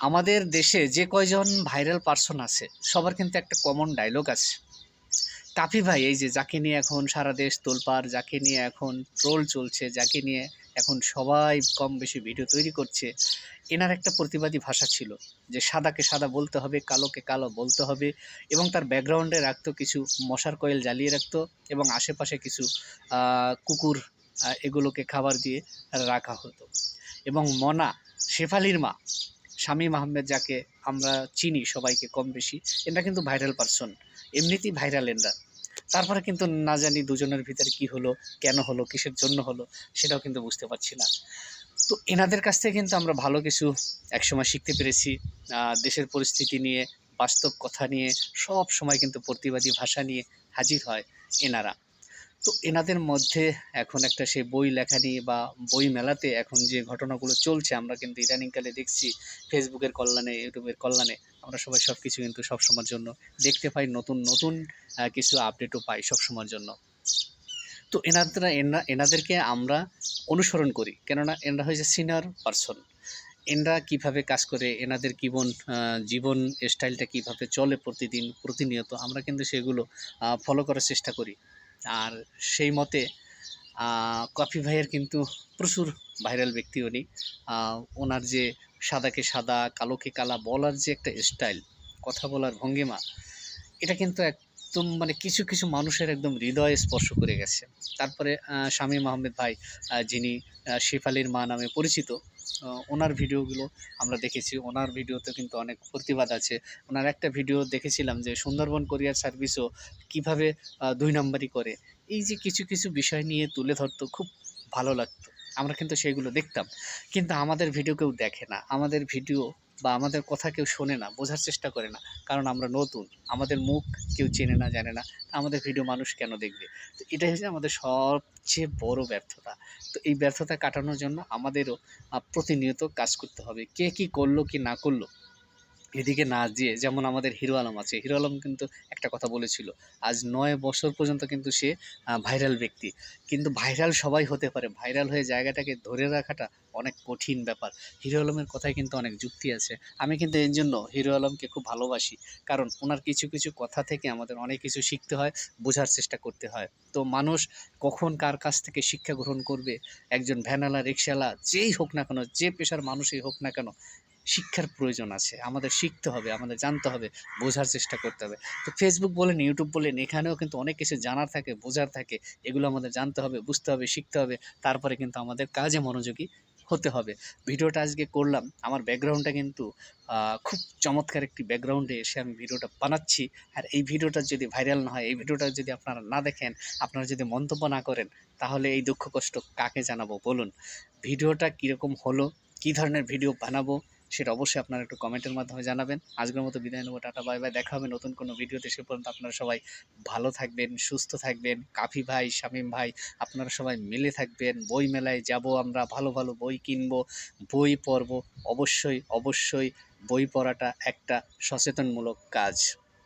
আমাদের দেশে যে কয়জন ভাইরাল পার্সন আছে, সবার কিন্তু একটা কমন ডায়লগ আছে। কাফি ভাই, এই যে যাকে নিয়ে এখন সারা দেশ তোলপাড়, যাকে নিয়ে এখন ট্রোল চলছে, যাকে নিয়ে এখন সবাই কম বেশি ভিডিও তৈরি করছে, এনার একটা প্রতিবাদী ভাষা ছিল যে সাদাকে সাদা বলতে হবে, কালোকে কালো বলতে হবে এবং তার ব্যাকগ্রাউন্ডে রাখতো কিছু মশার কয়েল জ্বালিয়ে রাখতো এবং আশেপাশে কিছু কুকুর এগুলোকে খাবার দিয়ে রাখা হতো। এবং মনা, শেফালির মা শামীম আহমেদ যাকে আমরা চিনি সবাইকে কম বেশি এরা কিন্তু ভাইরাল পারসন এমনিতেই ভাইরাল এনরা তারপরে কিন্তু না জানি দুজনের ভিতরে কি হলো, কেন হলো, কিসের জন্য হলো, সেটাও কিন্তু বুঝতে পারছি না। তো এনাদের কাছ থেকে কিন্তু আমরা ভালো কিছু একসময় শিখতে পেরেছি। দেশের পরিস্থিতি নিয়ে, বাস্তব কথা নিয়ে, সব সময় কিন্তু প্রতিবাদী ভাষা নিয়ে হাজির হয় এনারা। তো এনাদের মধ্যে এখন একটা সেই বই লেখা নিয়ে বা বই মেলাতে এখন যে ঘটনাগুলো চলছে, আমরা কিন্তু ইদানিংকালে দেখছি ফেসবুকের কল্যাণে, ইউটিউবের কল্যাণে, আমরা সবাই সব কিছু কিন্তু সবসময়ের জন্য দেখতে পাই, নতুন নতুন কিছু আপডেটও পাই সবসময়ের জন্য। তো এনারা এনা, এনাদেরকে আমরা অনুসরণ করি, কেননা এনারা হয়েছে সিনিয়র পারসন এনরা কীভাবে কাজ করে, এনাদের জীবন জীবন স্টাইলটা কীভাবে চলে প্রতিদিন, প্রতিনিয়ত, আমরা কিন্তু সেগুলো ফলো করার চেষ্টা করি। আর সেই মতে কফি ভাইয়ের কিন্তু প্রচুর ভাইরাল ব্যক্তি উনি। ওনার যে সাদাকে সাদা, কালোকে কালা বলার যে একটা স্টাইল কথা বলার ভঙ্গিমা, এটা কিন্তু একদম মানে কিছু কিছু মানুষের একদম হৃদয় স্পর্শ করে গেছে। তারপরে শামীম আহমেদ ভাই যিনি শেফালির মা নামে পরিচিত ওনার ভিডিওগুলো আমরা দেখেছি। ওনার ভিডিওতে কিন্তু অনেক প্রতিবাদ আছে। ওনার একটা ভিডিও দেখেছিলাম যে সুন্দরবন কোরিয়ার সার্ভিসও কীভাবে দুই নম্বরই করে। এই যে কিছু কিছু বিষয় নিয়ে তুলে ধরতো, খুব ভালো লাগতো। আমরা কিন্তু সেইগুলো দেখতাম। কিন্তু আমাদের ভিডিও কেউ দেখে না। আমাদের ভিডিও বা আমাদের কথা কেউ শোনে না, বোঝার চেষ্টা করে না। কারণ আমরা নতুন, আমাদের মুখ কেউ চেনে না, জানে না আমাদের ভিডিও মানুষ কেন দেখবে? তো এটাই হচ্ছে আমাদের সবচেয়ে বড় ব্যর্থতা। তো এই ব্যর্থতা কাটানোর জন্য আমাদেরও প্রতিনিয়ত কাজ করতে হবে। কে কি করল, কি না করল এদিকে না দিয়ে যেমন আমাদের হিরো আলম আছে, হিরো আলম কিন্তু একটা কথা বলেছিল, আজ নয় বছর পর্যন্ত কিন্তু সে ভাইরাল ব্যক্তি। কিন্তু ভাইরাল সবাই হতে পারে ভাইরাল হয়ে জায়গাটাকে ধরে রাখাটা অনেক কঠিন ব্যাপার। হিরো আলমের কথায় কিন্তু অনেক যুক্তি আছে। আমি কিন্তু এর জন্য হিরো আলমকে খুব ভালোবাসি, কারণ ওনার কিছু কিছু কথা থেকে আমাদের অনেক কিছু শিখতে হয়, বোঝার চেষ্টা করতে হয়। তো মানুষ কখন কার কাছ থেকে শিক্ষা গ্রহণ করবে, একজন ভ্যানালা রিক্সাওয়ালা যেই হোক না কেন, যে পেশার মানুষই হোক না কেন শিক্ষার প্রয়োজন আছে। আমাদের শিখতে হবে, আমাদের জানতে হবে, বোঝার চেষ্টা করতে হবে। তো ফেসবুক বলেন ইউটিউব বলেন, এখানেও কিন্তু অনেক কিছু জানার থাকে, বোঝার থাকে। এগুলো আমাদের জানতে হবে, বুঝতে হবে, শিখতে হবে। তারপরে কিন্তু আমাদের কাজে মনোযোগী হতে হবে। ভিডিওটা আজকে করলাম। আমার ব্যাকগ্রাউন্ডটা কিন্তু খুব চমৎকার একটি ব্যাকগ্রাউন্ডে এসে আমি ভিডিওটা বানাচ্ছি। আর এই ভিডিওটা যদি ভাইরাল না হয়, এই ভিডিওটা যদি আপনারা না দেখেন, আপনারা যদি মন্তব্য না করেন, তাহলে এই দুঃখ কষ্ট কাকে জানাব বলুন? ভিডিওটা কীরকম হলো? কী ধরনের ভিডিও বানাবো? সেটা অবশ্যই আপনারা একটু কমেন্টের মাধ্যমে জানাবেন। আজকের মতো বিদায় নেব, টাটা বাই বাই দেখা হবে নতুন কোনো ভিডিওতে। সে পর্যন্ত আপনারা সবাই ভালো থাকবেন, সুস্থ থাকবেন। কাফি ভাই, শামীম ভাই, আপনারা সবাই মিলে থাকবেন। বই মেলায় যাব আমরা, ভালো ভালো বই কিনবো, বই পড়ব। অবশ্যই অবশ্যই বই পড়াটা একটা সচেতনমূলক কাজ।